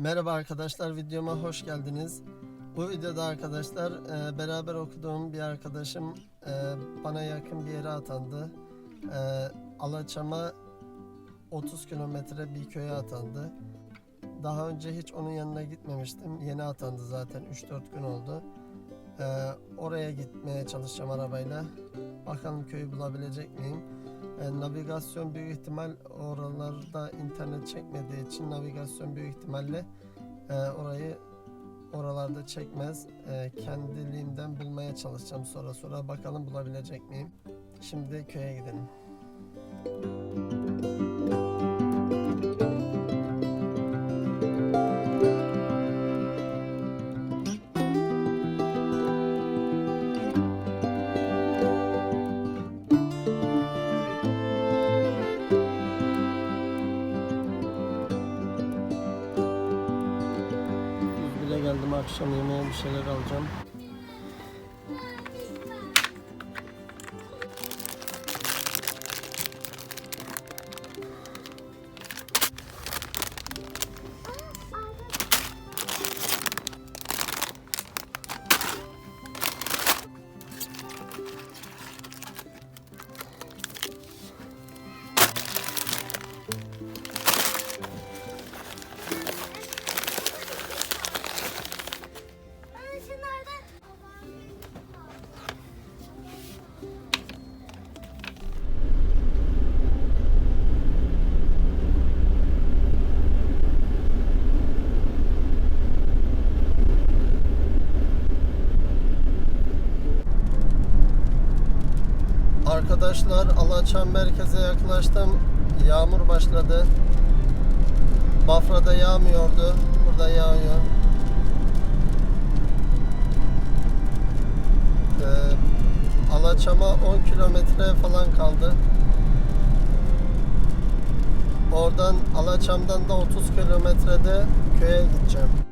Merhaba arkadaşlar videoma hoş geldiniz. Bu videoda arkadaşlar e, beraber okuduğum bir arkadaşım e, bana yakın bir yere atandı. E, Alaçam'a 30 kilometre bir köye atandı. Daha önce hiç onun yanına gitmemiştim. Yeni atandı zaten 3-4 gün oldu. E, oraya gitmeye çalışacağım arabayla. Bakalım köyü bulabilecek miyim? Navigasyon büyük ihtimal oralarda internet çekmediği için navigasyon büyük ihtimalle e, orayı oralarda çekmez. E, kendiliğimden bulmaya çalışacağım sonra sonra bakalım bulabilecek miyim. Şimdi köye gidelim. Bile geldim akşam yemeğe bir şeyler alacağım. Arkadaşlar Alaçam merkeze yaklaştım. Yağmur başladı. Bafra'da yağmıyordu. Burada yağıyor. Ee, Alaçam'a 10 kilometre falan kaldı. Oradan Alaçam'dan da 30 kilometrede köye gideceğim.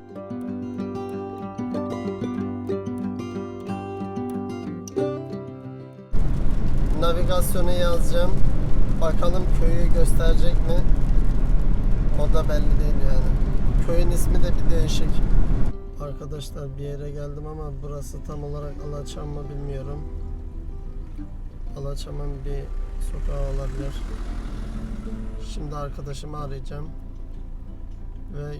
Navigasyonu yazacağım. Bakalım köyü gösterecek mi? O da belli değil yani. Köyün ismi de bir değişik. Arkadaşlar bir yere geldim ama burası tam olarak Alaçam mı bilmiyorum. Alaçam'ın bir sokağı olabilir. Şimdi arkadaşımı arayacağım. Ve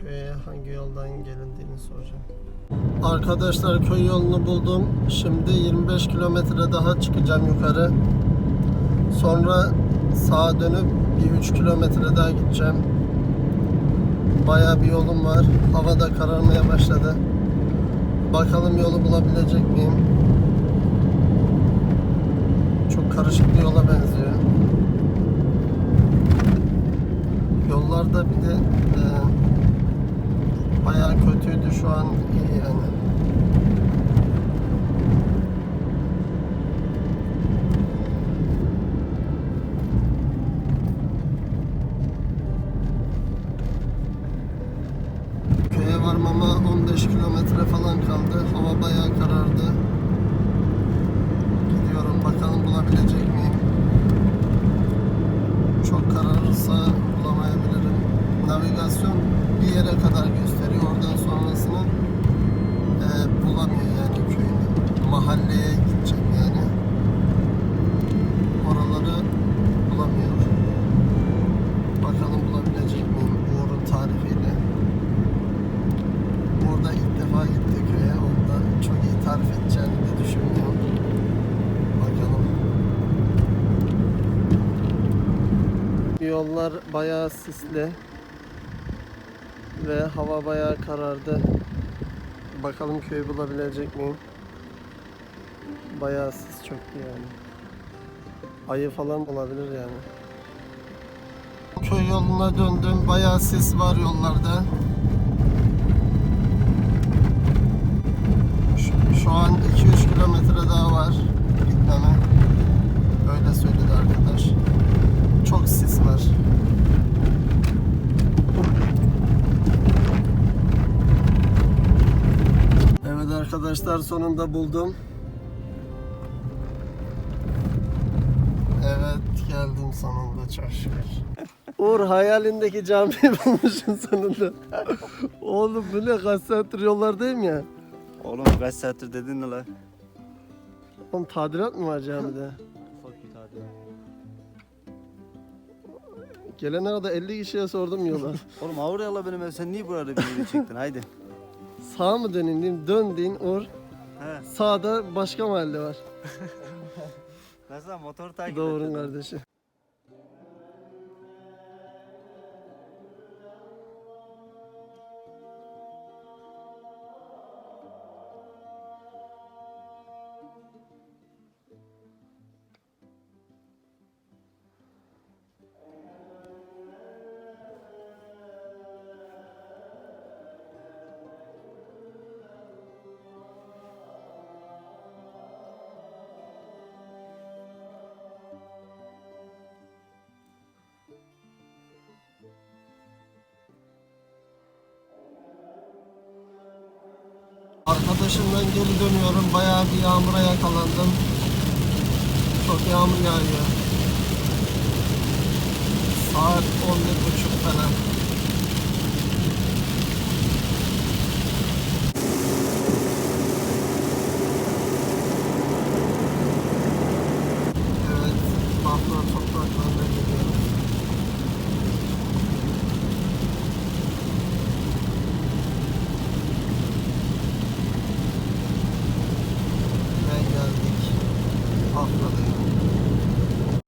köye hangi yoldan gelindiğini soracağım. Arkadaşlar köy yolunu buldum. Şimdi 25 kilometre daha çıkacağım yukarı. Sonra sağa dönüp bir 3 kilometre daha gideceğim. Bayağı bir yolum var. Hava da kararmaya başladı. Bakalım yolu bulabilecek miyim? Çok karışık bir yola benziyor. Yollarda bir de bayağı kötüydü şu an iyi yani. Köye varmama 15 kilometre falan kaldı. Hava bayağı karardı. Gidiyorum bakalım bulabilecek miyim? Çok kararırsa bulamayabilirim. Navigasyon bir yere kadar gösteriyor. Oradan sonrasını e, bulamıyor yani köyünü. Mahalleye gideceğim yani. Oraları bulamıyor. Bakalım bulabilecek miyim Uğur'un tarifiyle. Burada ilk defa gitti köye. Onda çok iyi tarif edeceğini de düşünmüyorum. Bakalım. Yollar bayağı sisli ve hava bayağı karardı. Bakalım köyü bulabilecek miyim? Bayağı sis çöktü yani. Ayı falan olabilir yani. Köy yoluna döndüm. Bayağı sis var yollarda. Şu, şu an 2-3 kilometre daha var gitmeme. Öyle söyledi arkadaş. Çok sis var. Evet arkadaşlar sonunda buldum. Evet geldim sonunda şükür. Uğur hayalindeki camiyi bulmuşsun sonunda. Oğlum bu ne kaç saattir yollardayım ya. Oğlum kaç saattir dedin ne la? Oğlum tadilat mı var camide? Ufak bir tatil. Gelene kadar 50 kişiye sordum yola. Oğlum Avrupa'ya benim ev sen niye burada bir yere çektin haydi. Sağa mı döneyim diyeyim. Dön deyin Uğur. He. Sağda başka mahalle var. Nasıl motor takip Doğru kardeşim. Arkadaşımdan geri dönüyorum. Bayağı bir yağmura yakalandım. Çok yağmur yağıyor. Saat 11.30 falan.